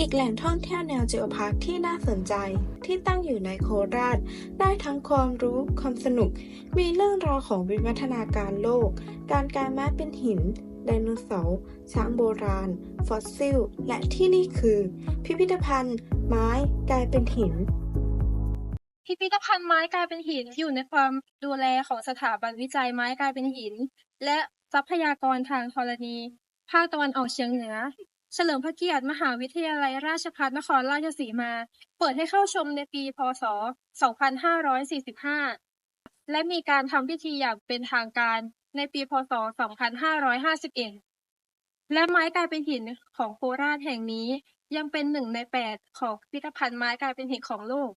อีกแหล่งท่องเที่ยวแนวจิโอพาร์คที่น่าสนใจ ที่ตั้งอยู่ในโคราช ได้ทั้งความรู้ความสนุก มีเรื่องราวของวิวัฒนาการโลก การกลายม้เป็นหินไดโนเสาร์ช้างโบราณ ฟอสซิล และที่นี่คือ พิพิธภัณฑ์ ไม้กลายเป็นหิน พิพิธภัณฑ์ไม้กลายเป็นหินอยู่ในความดูแลของสถาบันวิจัยไม้กลายเป็นหิน และทรัพยากรทางธรณี ภาคตะวันออกเฉียงเหนือ เฉลิมพระเกียรติมหาวิทยาลัยราชภัฏนครราชสีมา เปิดให้เข้าชมในปี พศ 2545 และมีการทำพิธีอย่างเป็นทางการในปี พศ 2551 และไม้กลายเป็นหินของโคราชแห่งนี้ยังเป็นหนึ่งในแปดของพิพิธภัณฑ์ไม้กลายเป็นหินของโลก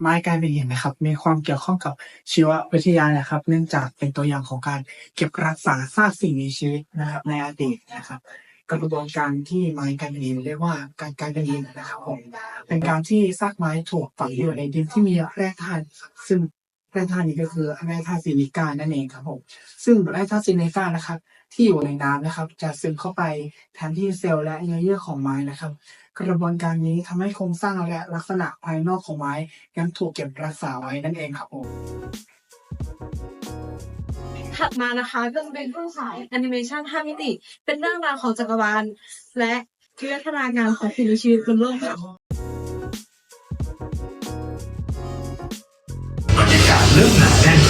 ไม้กลายเป็นหินนะครับ มีความเกี่ยวข้องกับชีววิทยานะครับ เนื่องจากเป็นตัวอย่างของการเก็บรักษาซากสิ่งมีชีวิตนะครับ ในอดีตนะครับกระบวนการที่ไม้กลายเป็นหินเรียกว่าการกลายเป็นหินนะครับผมเป็นการที่ซากไม้ถูกฝังอยู่ในดินที่มีแร่ธาตุซึ่ง แร่ธาตุนี้ก็คือแร่ธาตุซิลิกานั่นเองครับผมซึ่งแร่ธาตุซิลิกานะครับ ที่อยู่ในน้ำนะครับ จะซึมเข้าไปแทนที่เซลล์และเนื้อเยื่อของไม้นะครับ กระบวนการนี้ทำให้โครงสร้างและลักษณะภายนอกของไม้ยังถูกเก็บรักษาไว้นั่นเองครับผมถัดมานะคะก็จะเป็นรูปฉายแอนิเมชัน5มิติ เป็นเรื่องราวของจักรวาลและวิวัฒนาการของสิ่งมีชีวิตบนโลกค่ะ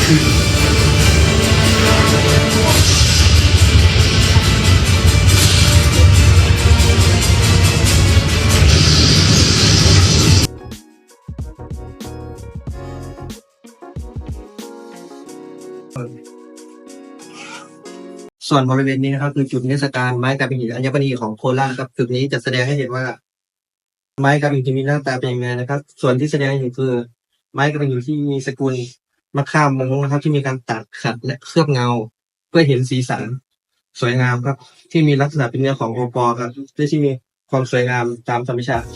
ส่วนบริเวณนี้นะครับคือจุดนิทรรศการไม้กลายเป็นหินอัญมณีของโคราชครับจุดนี้จะแสดงให้เห็นว่า ไม้กลายเป็นหินมีหน้าตาเป็นยังไงนะครับ ส่วนที่แสดงให้เห็นคือ ไม้กลายเป็นหินที่มีสกุล มะขามมงนะครับ ที่มีการตัดขัดและเคลือบเงา เพื่อเห็นสีสันสวยงามครับ ที่มีลักษณะเป็นเนื้อของโอปอล์ครับที่มีความสวยงามตามธรรมชาติ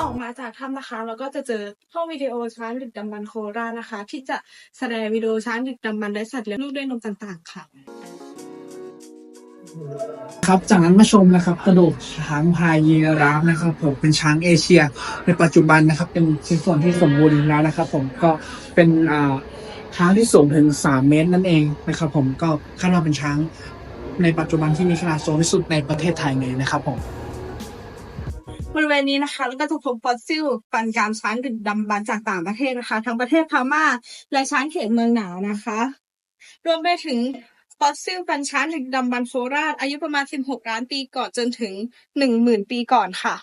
ออกมาจากถ้ำนะคะเราก็จะเจอห้องวิดีโอช้างดึกดำบรรโคราชนะคะ ที่จะแสดงวิดีโอช้างดึกดำบรรและสัตว์เลี้ยงลูกด้วยนมต่าง ๆ ค่ะ ครับจากนั้นมาชมนะครับกระดูกช้างพายยีราฟนะครับ ผมเป็นช้างเอเชีย ในปัจจุบันนะครับ เป็นชิ้นส่วนที่สมบูรณ์แล้วนะครับ ผมก็เป็นอ่าช้างที่สูงถึงสามเมตรนั่นเองนะครับ ผมก็คาดว่าเป็นช้างในปัจจุบันที่มีขนาดสูงที่สุดในประเทศไทยเลยนะครับผมบริเวณนี้นะคะ แล้วก็จะพบฟอสซิลฟันกรามช้างดึกดำบรรจากต่างประเทศนะคะ ทั้งประเทศพม่าและช้างเขตเมืองหนาวนะคะ รวมไปถึง ฟอสซิลฟันช้างดึกดำบรรพ์โคราช อายุประมาณ16ล้านปีก่อนจนถึง10,000ปีก่อนค่ะ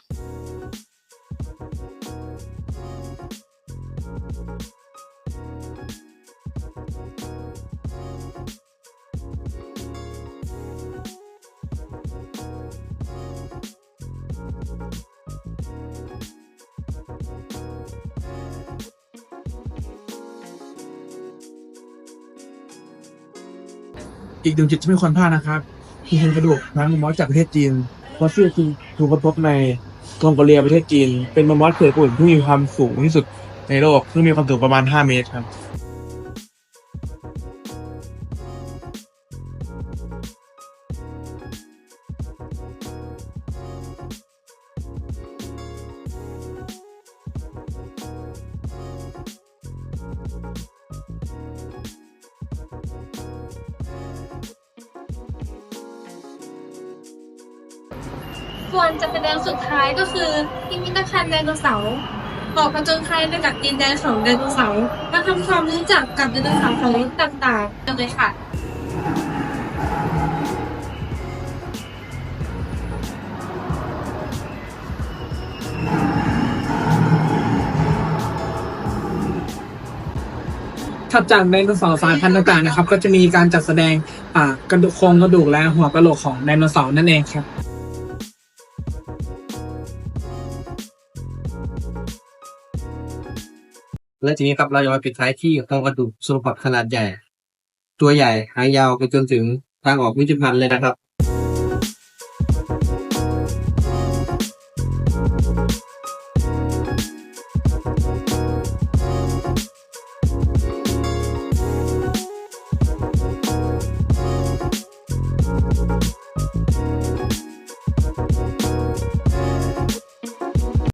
อีกหนึ่งจุดที่ไม่ควรพลาดนะครับคือโครงกระดูกช้างมอสจากประเทศจีนฟอสซิลคือถูกค้นพบในกองโกเลียประเทศจีน เป็นมามอสเสือปุ่นที่มีความสูงที่สุดในโลกซึ่งมีความสูงประมาณ 5 เมตรครับ ส่วนจัดแสดงสุดท้ายก็คือพิพิธภัณฑ์ไดโนเสาร์ออกผจญภัยไปกับดินแดนของไดโนเสาร์มาทำความรู้จักกับไดโนเสาร์ของยุคต่างๆกันเลยค่ะถัดจากไดโนเสาร์สายพันธุ์ต่างๆนะครับ ก็จะมีการจัดแสดงกระดูกโครงกระดูกและหัวกระโหลกของไดโนเสาร์นั่นเองครับ และทีนี้ครับเราจะมาปิดท้ายที่โครงกระดูกโซโลพอดขนาดใหญ่ ตัวใหญ่หางยาวไปจนถึงทางออกวิจิพันธ์เลยนะครับ